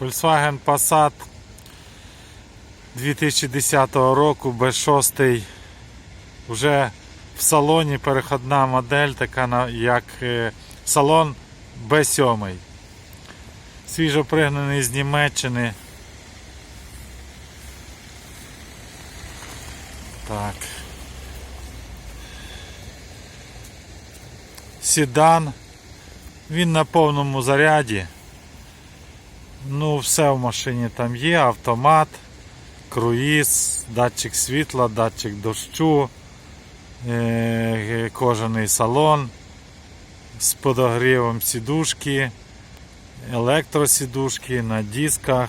Volkswagen Passat 2010 року B6 вже в салоні переходна модель, така як е, салон B7. Свіжо пригнаний з Німеччини. Так. Седан. Він на повному заряді. Ну, все в машині там є, автомат, круїз, датчик світла, датчик дощу, е, кожаний салон з подогрівом сідушки, електросідушки на дисках.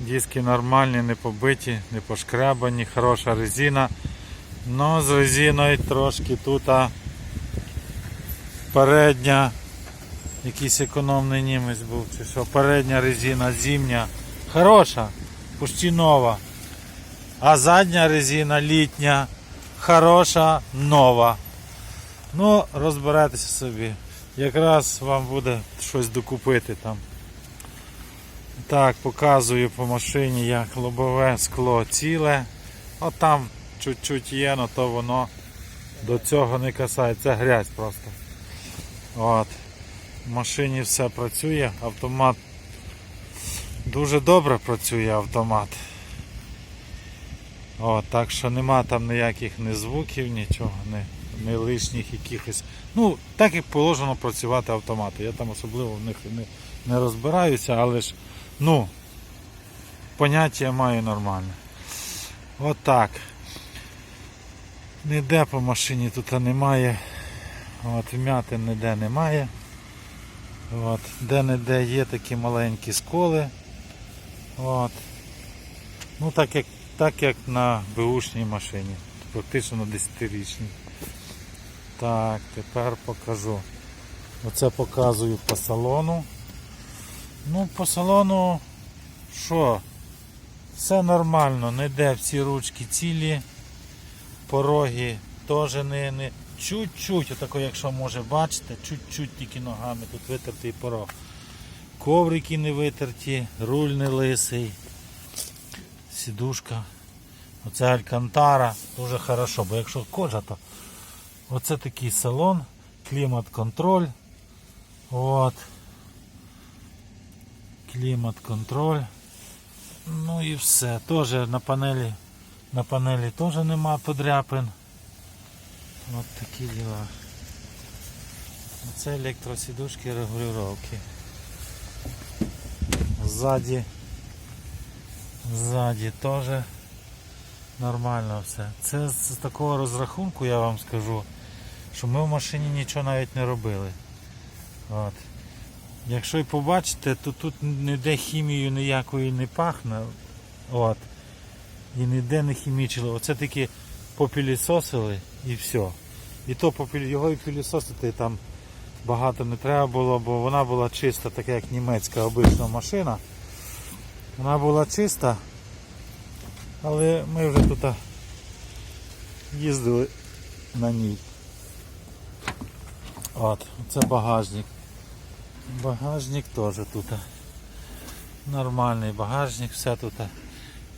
Диски нормальні, не побиті, не пошкрябані, хороша резина. Ну, з резиною трошки тут передня Якийсь економний німець був, чи що передня резина зимня. Хороша, почти нова. А задня резина літня, хороша, нова. Ну, розберетеся собі. Якраз вам буде щось докупити там. Так, показую по машині, як лобове скло ціле. От там чуть-чуть є, але то воно до цього не касається. Це грязь просто. От. В машині все працює, автомат дуже добре працює автомат. О, так що нема там ніяких ні звуків, нічого, ні, ні лишніх якихось. Ну, так як положено працювати автомати. Я там особливо в них не, не розбираюся, але ж ну, поняття маю нормальне. Отак. Ніде по машині тут немає. От, вмятин ніде немає. От, де-не-де є такі маленькі сколи. От. Ну так як, так як на беушній машині. Практично на 10-річній. Так, тепер покажу. Оце показую по салону. Ну, по салону що? Все нормально, не йде всі ручки цілі, пороги теж не, не чуть-чуть, отако, якщо може бачите, чуть-чуть тільки ногами тут витертий порог. Коврики не витерті, руль не лисий, сідушка. Оце алькантара, дуже хорошо, бо якщо кожа, то оце такий салон, клімат-контроль. От. Клімат-контроль. Ну і все. Теж на панелі, на панелі теж нема подряпин. От такі діла. Це електросідушки регулювання. Ззаді. Ззаді теж нормально все. Це з такого розрахунку я вам скажу, що ми в машині нічого навіть не робили. От. Якщо і побачите, то тут ніде хімією ніякої не пахне. От. І ніде не хімічили. Оце такі попілісосили і все. І то його і пілісосити там багато не треба було, бо вона була чиста, така як німецька обична машина. Вона була чиста, але ми вже тут їздили на ній. От, це багажник. Багажник теж тут. Нормальний багажник, все тут.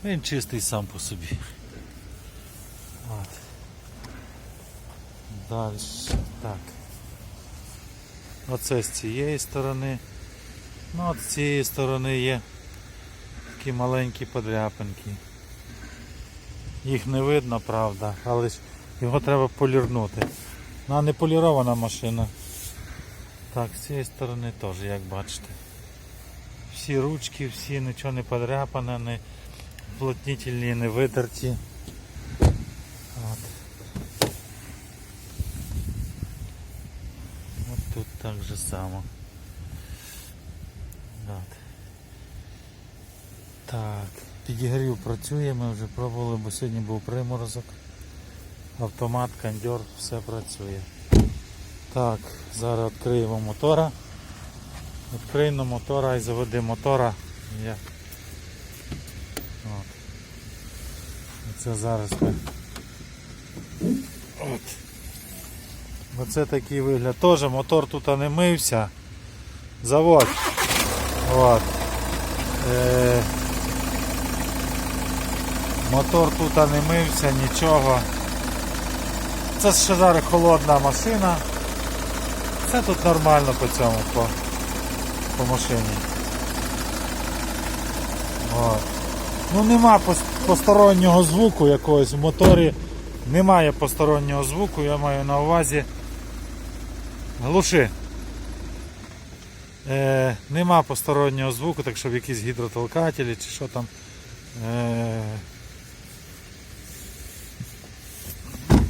Він чистий сам по собі. От. Далі. Так. Оце з цієї сторони. Ну от з цієї сторони є такі маленькі подряпинки. Їх не видно, правда, але ж його треба полірнути. Ну, а не полірована машина. Так, з цієї сторони теж, як бачите. Всі ручки, всі нічого не подряпане, не плотнительні, не витерті. От. От тут так же само. От. Так, підігрів працює, ми вже пробували, бо сьогодні був приморозок. Автомат, кондьор, все працює. Так, зараз відкриємо мотора. Відкриємо мотора і заведи мотора. Я... От. Це зараз ми. От. Оце такий вигляд. Теж мотор тут не мився. Завод. От. Е, мотор тут не мився, нічого. Це ще зараз холодна машина. Все тут нормально по цьому, по, по машині. От. Ну нема пос- постороннього звуку якогось в моторі. Немає постороннього звуку, я маю на увазі. Глуши. Е, нема постороннього звуку, так щоб якісь гідротолкателі чи що там. Е,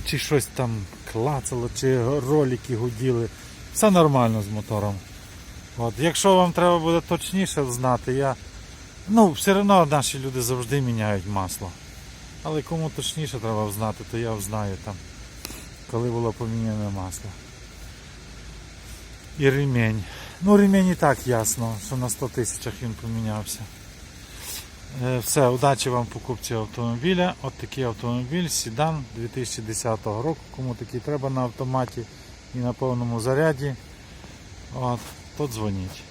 чи щось там клацало, чи ролики гуділи. Все нормально з мотором. От. Якщо вам треба буде точніше знати, я. Ну, все одно наші люди завжди міняють масло. Але кому точніше треба знати, то я знаю там, коли було поміняне масло. І ремень. Ну, ремень і так ясно, що на 100 тисячах він помінявся. Е, Все, удачі вам в покупці автомобіля. От такий автомобіль, седан 2010 року. Кому такий треба на автоматі і на повному заряді. От, то дзвоніть.